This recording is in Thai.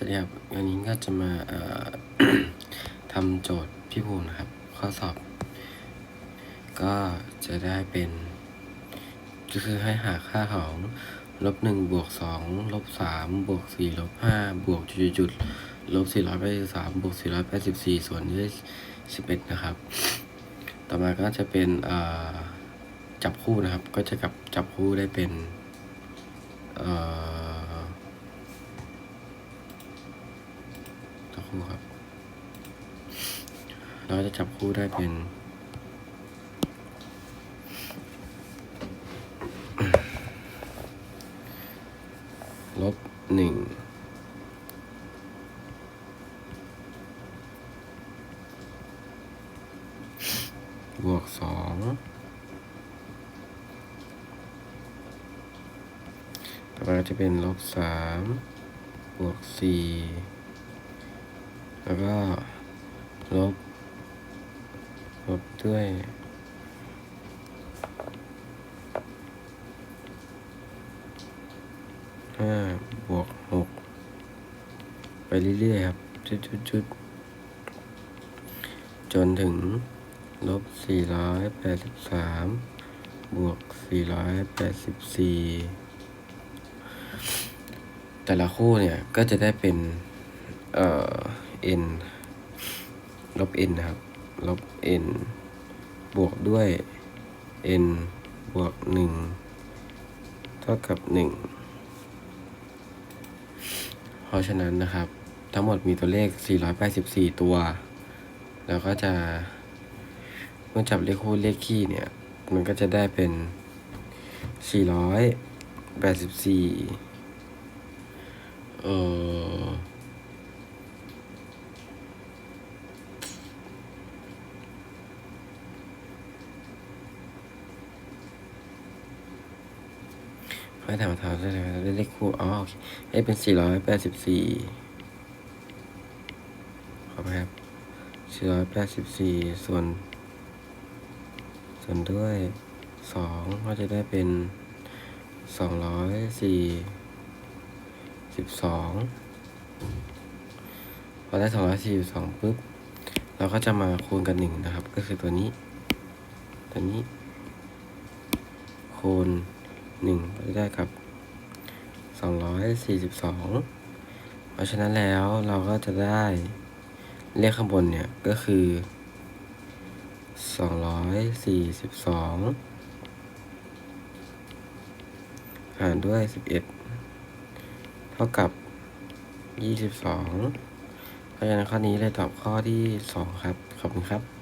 สวัสดีครับวันนี้ก็จะมาทำโจทย์พี่ภูนะครับ ข้อสอบ ก็จะได้เป็นก็คือให้หาค่าของลบหนึ่งบวกสองลบสามบวกสี่ลบห้าบวกจุดจุดลบสี่ร้อยแปดสิบสามบวกสี่ร้อยแปดสิบสี่ส่วนด้วยสิบเอ็ดนะครับ ต่อมาก็จะเป็นจับคู่นะครับ ก็จะกับจับคู่ได้เป็นเอ่อ สัก คู่ครับ เราจะจับคู่ได้เป็นลบหนึ่งบวกสองต่อไปจะเป็นลบสามบวกสี่ แล้วก็ลบ ลบด้วย ห้าบวกหกไปเรื่อยๆครับ จุดจุดจุดจนถึง ลบสี่ร้อยแปดสิบสามบวกสี่ร้อยแปดสิบสี่แต่ละคู่เนี่ย ก็จะได้เป็น เอ่อ n ลบ n นะครับ ลบ n บวกด้วย n บวกหนึ่งเท่ากับหนึ่งเพราะฉะนั้นนะครับ ทั้งหมดมีตัวเลข 484 ตัว แล้วก็จะเมื่อจับเลขคู่เลขคี่เนี่ย มันก็จะได้เป็น 484 เอ่อ ไม่ถามถามได้เลยเลขคู่อ๋อโอเคให้เป็นสี่ร้อยแปดสิบสี่ขอไปครับสี่ร้อยแปดสิบสี่ส่วน ส่วนด้วยสองก็จะได้เป็นสองร้อยสี่สิบสองพอได้สองร้อยสี่สิบสองปุ๊บ เราก็จะมาคูณกันหนึ่งนะครับ ก็คือตัวนี้ ตัวนี้คูณ หนึ่งจะได้กับสองร้อยสี่สิบสองเพราะฉะนั้นแล้วเราก็จะได้เลขข้างบนเนี่ยก็คือสองร้อยสี่สิบสองหารด้วยสิบเอ็ดเท่ากับยี่สิบสองเพราะฉะนั้นข้อนี้เลยตอบข้อที่สองครับ ขอบคุณครับ